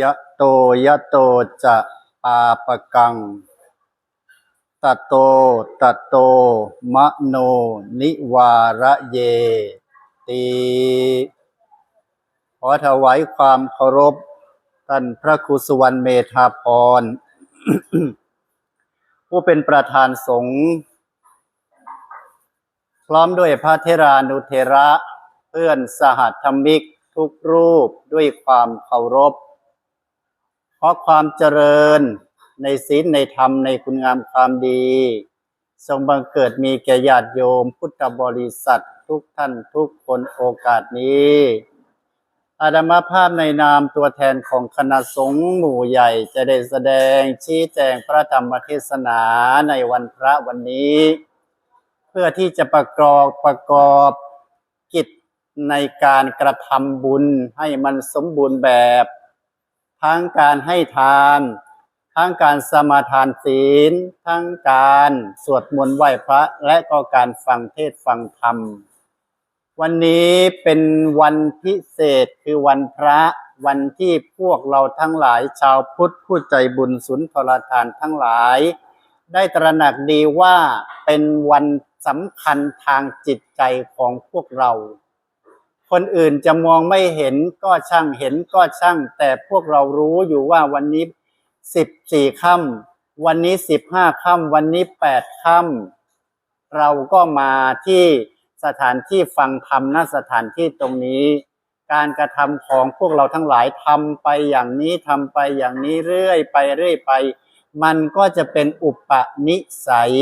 ยะโตยะโตจะปาปะกังตะโตตะโตมะโน นิวาระเยติขอถวายความเคารพ ท่านพระครูสุวรรณเมธาพร ผู้เป็นประธานสงฆ์พร้อมด้วยพระเทรานุเทระ เพื่อนสหัธรรมิกทุกรูปด้วยความเคารพ ราะความเจริญในศีลในธรรมในคุณงามความดี ทรงบังเกิดมีแก่ญาติโยม พุทธบริษัททุกท่านทุกคนโอกาสนี้อาดมาภาพในนามตัวแทนของคณะสงฆ์หมู่ใหญ่จะได้แสดงชี้แจงพระธรรมเทศนาในวันพระวันนี้ เพื่อที่จะประกอบประกอบกิจในการกระทำบุญให้มันสมบูรณ์แบบ ทั้งการให้ทาน ทั้งการสมาทานศีล ทั้งการสวดมนต์ไหว้พระ และก็การฟังเทศน์ฟังธรรม วันนี้เป็นวันพิเศษคือวันพระวันที่พวกเราทั้งหลายชาวพุทธผู้ใจบุญสุนทรทานทั้งหลาย ได้ตระหนักดีว่าเป็นวันสำคัญทางจิตใจของพวกเรา คนอื่นจะมองไม่เห็นก็ช่างเห็นก็ช่าง แต่พวกเรารู้อยู่ว่าวันนี้สิบสี่ค่ำวันนี้สิบห้าค่ำวันนี้แปดค่ำเราก็มาที่สถานที่ฟังธรรมณสถานที่ตรงนี้ การกระทำของพวกเราทั้งหลายทำไปอย่างนี้ทำไปอย่างนี้เรื่อยไปเรื่อยไป มันก็จะเป็นอุปนิสัย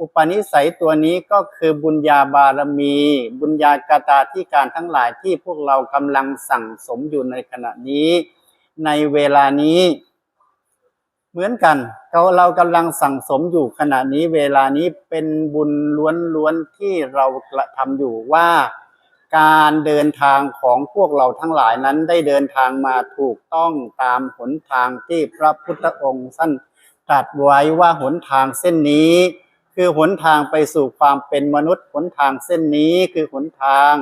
อุปนิสัยตัวนี้ก็คือบุญญาบารมี บุญญากตาที่การทั้งหลายที่พวกเรากำลังสั่งสมอยู่ในขณะนี้ ในเวลานี้ เหมือนกันเราเรากำลังสั่งสมอยู่ขณะนี้ เวลานี้เป็นบุญล้วนๆที่เรากระทำอยู่ว่า การเดินทางของพวกเราทั้งหลายนั้นได้เดินทางมาถูกต้องตามหนทางที่พระพุทธองค์ท่านตรัสไว้ว่าหนทางเส้นนี้ คือหนทางไปสู่ความเป็นมนุษย์หนทางเส้นนี้คือหนทาง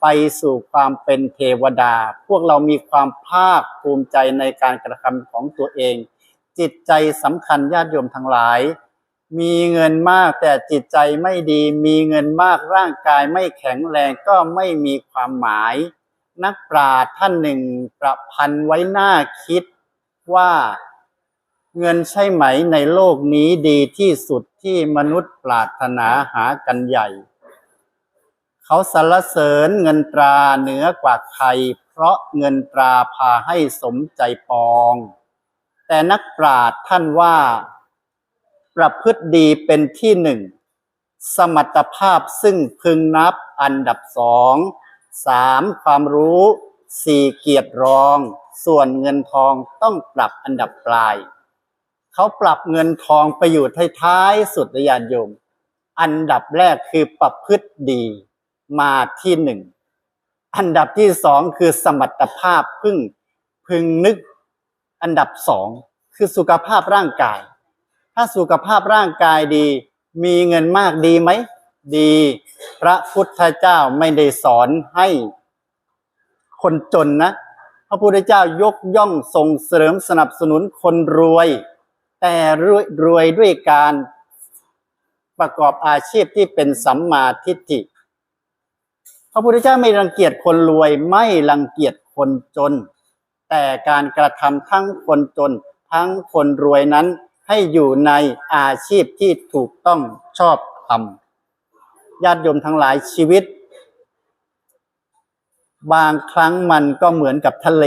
ไปสู่ความเป็นเทวดา พวกเรามีความภาคภูมิใจในการกระทำของตัวเอง จิตใจสำคัญญาติโยมทั้งหลาย มีเงินมากแต่จิตใจไม่ดี มีเงินมากร่างกายไม่แข็งแรงก็ไม่มีความหมาย นักปราชญ์ท่านหนึ่งประพันธ์ไว้หน้าคิดว่า เงินใช่ไหมในโลกนี้ดีที่สุดที่มนุษย์ปรารถนาหากันใหญ่ เขาสรรเสริญเงินตราเหนือกว่าใคร เพราะเงินตราพาให้สมใจปอง แต่นักปราชญ์ท่านว่า ประพฤติดีเป็นที่หนึ่ง สมรรถภาพซึ่งพึงนับอันดับสองสามความรู้สี่เกียรติรอง ส่วนเงินทองต้องปรับอันดับปลาย เขาปรับเงินทองไปอยู่ท้ายๆสุดญาติโยม อันดับแรกคือประพฤติดีมาที่หนึ่ง อันดับที่สองคือสมรรถภาพพึ่งพึงนึก อันดับสองคือสุขภาพร่างกาย ถ้าสุขภาพร่างกายดี มีเงินมากดีไหม ดี พระพุทธเจ้าไม่ได้สอนให้คนจนนะ พระพุทธเจ้า ยกย่องส่งเสริมสนับสนุนคนรวย แต่รวยรวยด้วยการประกอบอาชีพที่เป็นสัมมาทิฏฐิพระพุทธเจ้าไม่รังเกียจคนรวยไม่รังเกียจคนจน แต่การกระทำทั้งคนจน ทั้งคนรวยนั้นให้อยู่ในอาชีพที่ถูกต้องชอบธรรมญาติโยมทั้งหลายชีวิต บางครั้งมันก็เหมือนกับทะเล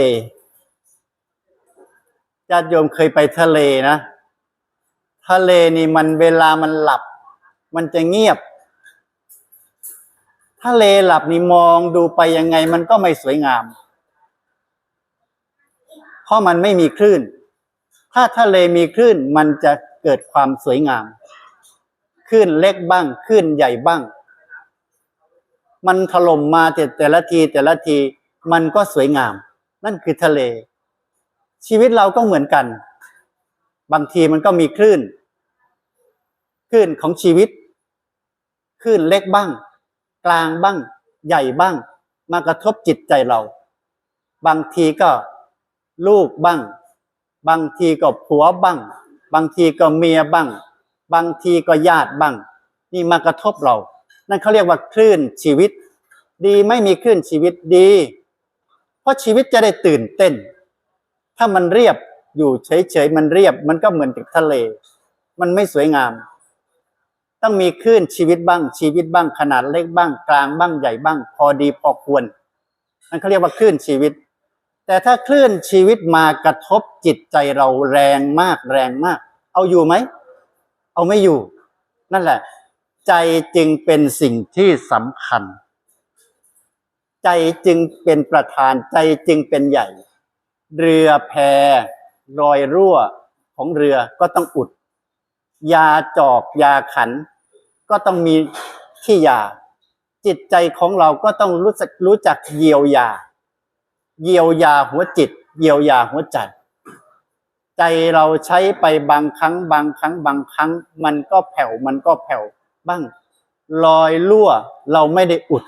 ญาติโยมเคยไปทะเลนะ ทะเลนี่มันเวลามันหลับ มันจะเงียบ ทะเลหลับนี่มองดูไปยังไงมันก็ไม่สวยงาม เพราะมันไม่มีคลื่น ถ้าทะเลมีคลื่นมันจะเกิดความสวยงามคลื่นเล็กบ้างคลื่นใหญ่บ้าง มันถล่มมาแต่แต่ละทีแต่ละทีมันก็สวยงาม นั่นคือทะเล ชีวิตเราก็เหมือนกัน บางทีมันก็มีคลื่น คลื่นของชีวิตคลื่นเล็กบ้าง กลางบ้าง ใหญ่บ้าง มากระทบจิตใจเรา บางทีก็ลูกบ้าง บางทีก็ผัวบ้าง บางทีก็เมียบ้าง บางทีก็ญาติบ้าง นี่มากระทบเรา นั่นเขาเรียกว่าคลื่นชีวิต ดีไม่มีคลื่นชีวิตดี เพราะชีวิตจะได้ตื่นเต้น ถ้ามันเรียบอยู่เฉยๆมันเรียบ มันก็เหมือนกับทะเล มันไม่สวยงาม ต้องมีคลื่นชีวิตบ้าง ชีวิตบ้างขนาดเล็กบ้าง กลางบ้างใหญ่บ้าง พอดีพอควรนั่นเขาเรียกว่าคลื่นชีวิต แต่ถ้าคลื่นชีวิตมากระทบจิตใจเราแรงมากแรงมาก เอาอยู่ไหม เอาไม่อยู่ นั่นแหละ ใจจึงเป็นสิ่งที่สำคัญ ใจจึงเป็นประธานใจจึงเป็นใหญ่ เรือแพรอยรั่วของเรือก็ต้องอุด ยาจอกยาขัน ก็ต้องมีที่ยา จิตใจของเราก็ต้องรู้จักรู้จักเยียวยา เยียวยาหัวจิต เยียวยาหัวใจ ใจเราใช้ไปบางครั้ง บางครั้ง บางครั้ง มันก็แผ่วมันก็แผ่วบ้างรอยรั่วเราไม่ได้อุด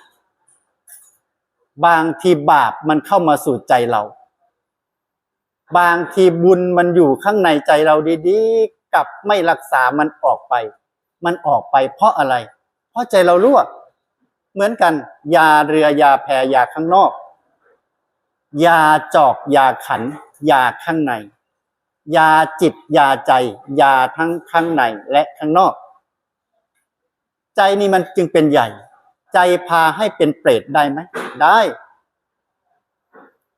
บางทีบาปมันเข้ามาสู่ใจเรา บางทีบุญมันอยู่ข้างในใจเราดีๆ กับไม่รักษามันออกไป มันออกไปเพราะอะไร เพราะใจเรารั่ว เหมือนกันยาเรือยาแพยาข้างนอก ยาจอกยาขัน ยาข้างใน ยาจิตยาใจ ยาทั้งข้างในและข้างนอก ใจนี่มันจึงเป็นใหญ่ ใจพาให้เป็นเปรตได้ไหมได้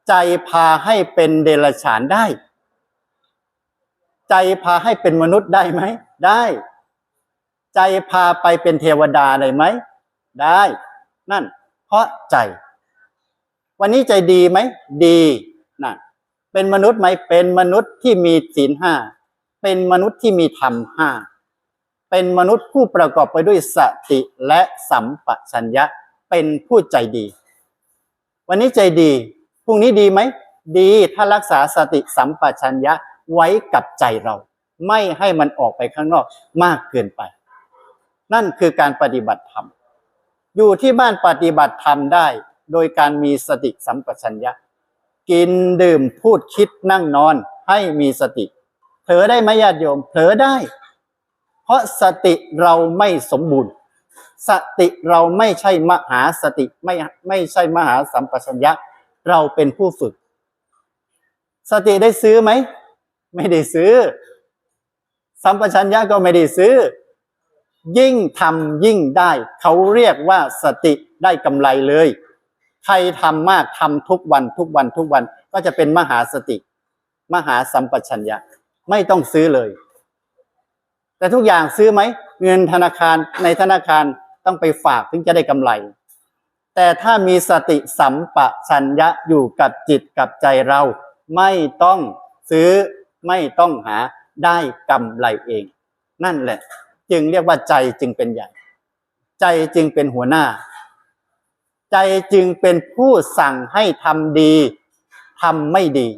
ใจพาให้เป็นเดรัจฉานได้ ใจพาให้เป็นมนุษย์ได้ไหม ได้ ใจพาไปเป็นเทวดาได้ไหม ได้ นั่น เพราะใจ วันนี้ใจดีไหม ดีนั่นเป็นมนุษย์ไหม เป็นมนุษย์ที่มีศีลห้า เป็นมนุษย์ที่มีธรรมห้า เป็นมนุษย์ผู้ประกอบไปด้วยสติและสัมปชัญญะ เป็นผู้ใจดี วันนี้ใจดี พรุ่งนี้ดีไหม ดี ถ้ารักษาสติสัมปชัญญะ ไว้กับใจเรา ไม่ให้มันออกไปข้างนอกมากเกินไป นั่นคือการปฏิบัติธรรม อยู่ที่บ้านปฏิบัติธรรมได้ โดยการมีสติสัมปชัญญะ กินดื่มพูดคิดนั่งนอนให้มีสติ เผลอได้ไหมญาติโยม เผลอได้ เพราะสติเราไม่สมบูรณ์ สติเราไม่ใช่มหาสติไม่ไม่ใช่มหาสัมปชัญญะ เราเป็นผู้ฝึก สติได้ซื้อไหม ไม่ได้ซื้อ สัมปชัญญะก็ไม่ได้ซื้อ ยิ่งทำยิ่งได้ เขาเรียกว่าสติได้กำไรเลย ใครทำมากทำทุกวันทุกวันทุกวันก็จะเป็นมหาสติ มหาสัมปชัญญะไม่ต้องซื้อเลย แต่ทุกอย่างซื้อไหม เงินธนาคารในธนาคารต้องไปฝากถึงจะได้กำไร แต่ถ้ามีสติสัมปชัญญะอยู่กับจิตกับใจเรา ไม่ต้องซื้อ ไม่ต้องหาได้กำไรเอง นั่นแหละ จึงเรียกว่าใจจึงเป็นใหญ่ ใจจึงเป็นหัวหน้า ใจจึงเป็นผู้สั่งให้ทำดีทำไม่ดี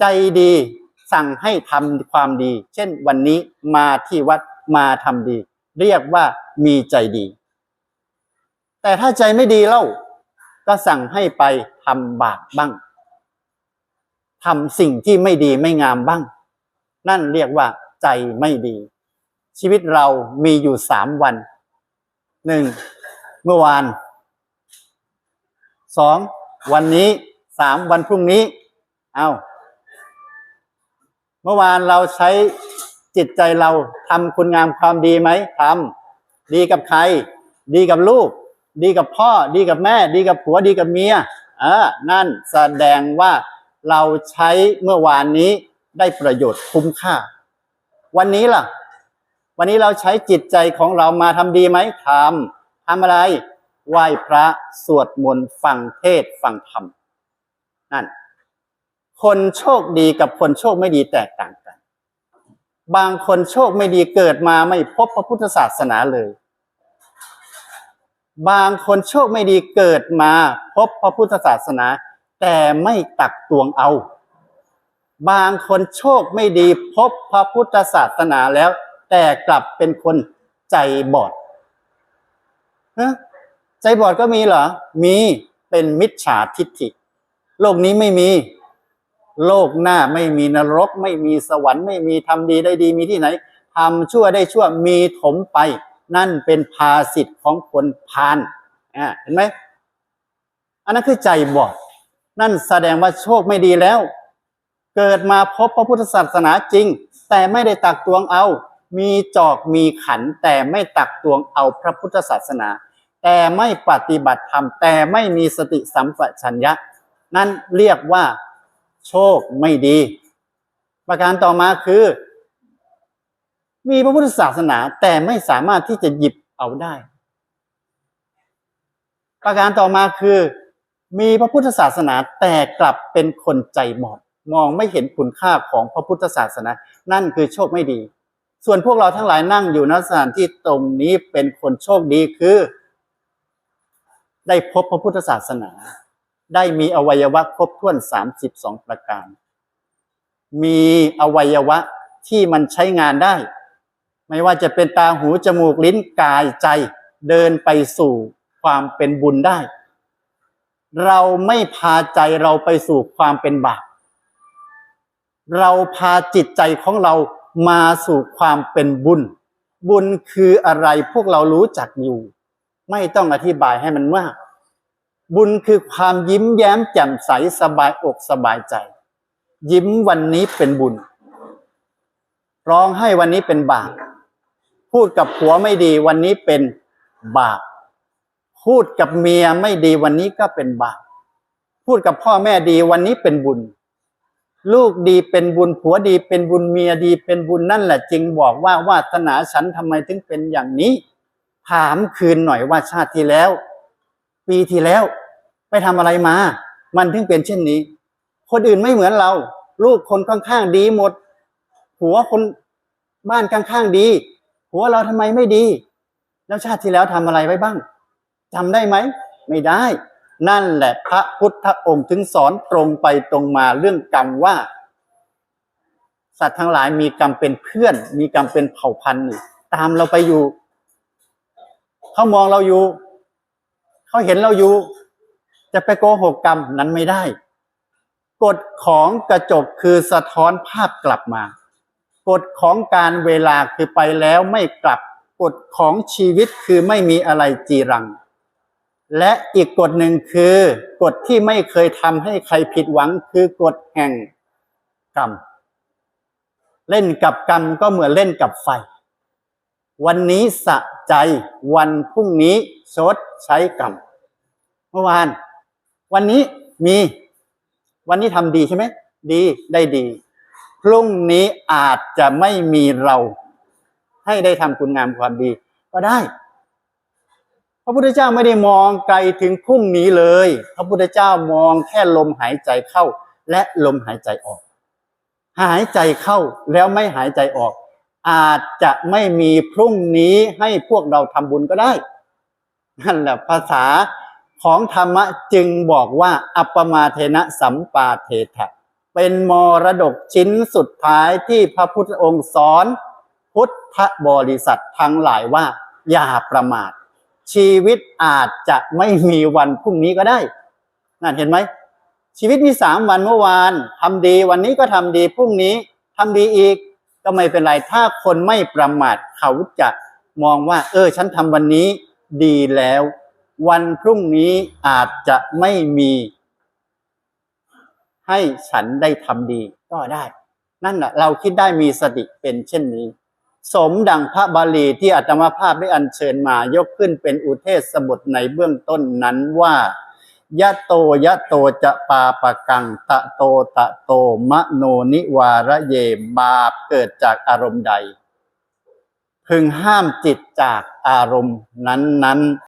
ใจดีสั่งให้ทำความดี เช่นวันนี้มาที่วัดมาทำดี เรียกว่ามีใจดี แต่ถ้าใจไม่ดีเล่าก็สั่งให้ไปทำบาปบ้าง ทำสิ่งที่ไม่ดีไม่งามบ้าง นั่นเรียกว่าใจไม่ดี ชีวิตเรามีอยู่สามวันหนึ่งเมื่อวานสองวันนี้สามวันพรุ่งนี้ เอาเมื่อวานเราใช้จิตใจเราทำคุณงามความดีไหมทำดีกับใคร ดีกับลูก ดีกับพ่อ ดีกับแม่ ดีกับผัวดีกับเมียเออนั่นแสดงว่า เราใช้เมื่อวานนี้ได้ประโยชน์คุ้มค่า วันนี้ล่ะ วันนี้เราใช้จิตใจของเรามาทำดีไหมทำทำอะไร ไหว้พระสวดมนต์ฟังเทศน์ฟังธรรมนั่น คนโชคดีกับคนโชคไม่ดีแตกต่างกัน บางคนโชคไม่ดีเกิดมาไม่พบพระพุทธศาสนาเลย บางคนโชคไม่ดีเกิดมาพบพระพุทธศาสนา แต่ไม่ตักตวงเอา บางคนโชคไม่ดีพบพระพุทธศาสนาแล้ว แต่กลับเป็นคนใจบอดฮะใจบอดก็มีเหรอ มีเป็นมิจฉาทิฏฐิ โลกนี้ไม่มี โลกหน้าไม่มีนรก ไม่มีสวรรค์ ไม่มีทำดีได้ดีมีที่ไหนทำชั่วได้ชั่วมีถมไป นั่นเป็นภาสิทธิ์ของคนพาลอ่าเห็นไหมอันนั้นคือใจบอด นั่นแสดงว่าโชคไม่ดีแล้ว เกิดมาพบพระพุทธศาสนาจริง แต่ไม่ได้ตักตวงเอา มีจอกมีขันแต่ไม่ตักตวงเอาพระพุทธศาสนา แต่ไม่ปฏิบัติธรรม แต่ไม่มีสติสัมปชัญญะ นั่นเรียกว่า โชคไม่ดี ประการต่อมาคือ มีพระพุทธศาสนาแต่ไม่สามารถที่จะหยิบเอาได้ ประการต่อมาคือ มีพระพุทธศาสนาแต่กลับเป็นคนใจบอดมองไม่เห็นคุณค่าของพระพุทธศาสนา นั่นคือโชคไม่ดี ส่วนพวกเราทั้งหลายนั่งอยู่ณสถานที่ตรงนี้เป็นคนโชคดีคือ ได้พบพระพุทธศาสนา ได้มีอวัยวะครบถ้วนสามสิบสองประการ มีอวัยวะที่มันใช้งานได้ ไม่ว่าจะเป็นตาหูจมูกลิ้นกายใจ เดินไปสู่ความเป็นบุญได้ เราไม่พาใจเราไปสู่ความเป็นบาป เราพาจิตใจของเรามาสู่ความเป็นบุญ บุญคืออะไรพวกเรารู้จักอยู่ ไม่ต้องอธิบายให้มันมาก บุญคือความยิ้มแย้มแจ่มใสสบายอกสบายใจ ยิ้มวันนี้เป็นบุญ ร้องให้วันนี้เป็นบาป พูดกับผัวไม่ดีวันนี้เป็นบาป พูดกับเมียไม่ดีวันนี้ก็เป็นบาปพูดกับพ่อแม่ดีวันนี้เป็นบุญ ลูกดีเป็นบุญผัวดีเป็นบุญเมียดีเป็นบุญนั่นแหละจึงบอกว่าวาสนาฉันทำไมถึงเป็นอย่างนี้ ถามคืนหน่อยว่าชาติที่แล้ว ปีที่แล้ว ไปทำอะไรมา มันถึงเป็นเช่นนี้ คนอื่นไม่เหมือนเรา ลูกคนข้างๆดีหมดผัวคนบ้านข้างๆดีผัวเราทำไมไม่ดี แล้วชาติที่แล้วทำอะไรไว้บ้าง จำได้ไหม ไม่ได้ นั่นแหละพระพุทธองค์ถึงสอนตรงไปตรงมาเรื่องกรรมว่า สัตว์ทั้งหลายมีกรรมเป็นเพื่อน มีกรรมเป็นเผ่าพันธุ์ตามเราไปอยู่ เขามองเราอยู่ เขาเห็นเราอยู่ จะไปโกหกกรรมนั้นไม่ได้กฎของกระจกคือสะท้อนภาพกลับมากฎของการเวลาคือไปแล้วไม่กลับกฎของชีวิตคือไม่มีอะไรจีรัง และอีกกฎหนึ่งคือกฎที่ไม่เคยทำให้ใครผิดหวัง คือกฎแห่งกรรม เล่นกับกรรมก็เหมือนเล่นกับไฟ วันนี้สะใจวันพรุ่งนี้ชดใช้กรรม เมื่อวาน วันนี้มี วันนี้ทำดีใช่ไหมดีได้ดี พรุ่งนี้อาจจะไม่มีเรา ให้ได้ทำคุณงามความดี ก็ได้ ระพุทธเจ้าไม่ได้มองไกลถึงพรุ่งนี้เลย พระพุทธเจ้ามองแค่ลมหายใจเข้า และลมหายใจออก หายใจเข้าแล้วไม่หายใจออก อาจจะไม่มีพรุ่งนี้ให้พวกเราทำบุญก็ได้ นั่นแหละภาษาของธรรมะจึงบอกว่า อัปปมาเทนะสัมปาเทถะเป็นมรดกชิ้นสุดท้ายที่พระพุทธองค์สอน พุทธบริษัททั้งหลายว่า อย่าประมาท ชีวิตอาจจะไม่มีวันพรุ่งนี้ก็ได้ นั่นเห็นไหม ชีวิตมีสามวันเมื่อวานทำดีวันนี้ก็ทำดีพรุ่งนี้ทำดีอีกก็ไม่เป็นไรถ้าคนไม่ประมาทเขาจะมองว่า เออ ฉันทำวันนี้ดีแล้ว วันพรุ่งนี้อาจจะไม่มี ให้ฉันได้ทำดีก็ได้ นั่นแหละเราคิดได้มีสติเป็นเช่นนี้ สมดังพระบาลีที่อาตมาภาพได้อัญเชิญมายกขึ้นเป็นอุเทศสบทในเบื้องต้นนั้นว่ายะโตยะโตจะปาปะกัง ตะโตตะโตมะโนนิวาระเยบาปเกิดจากอารมณ์ใด พึงห้ามจิตจากอารมณ์นั้นๆ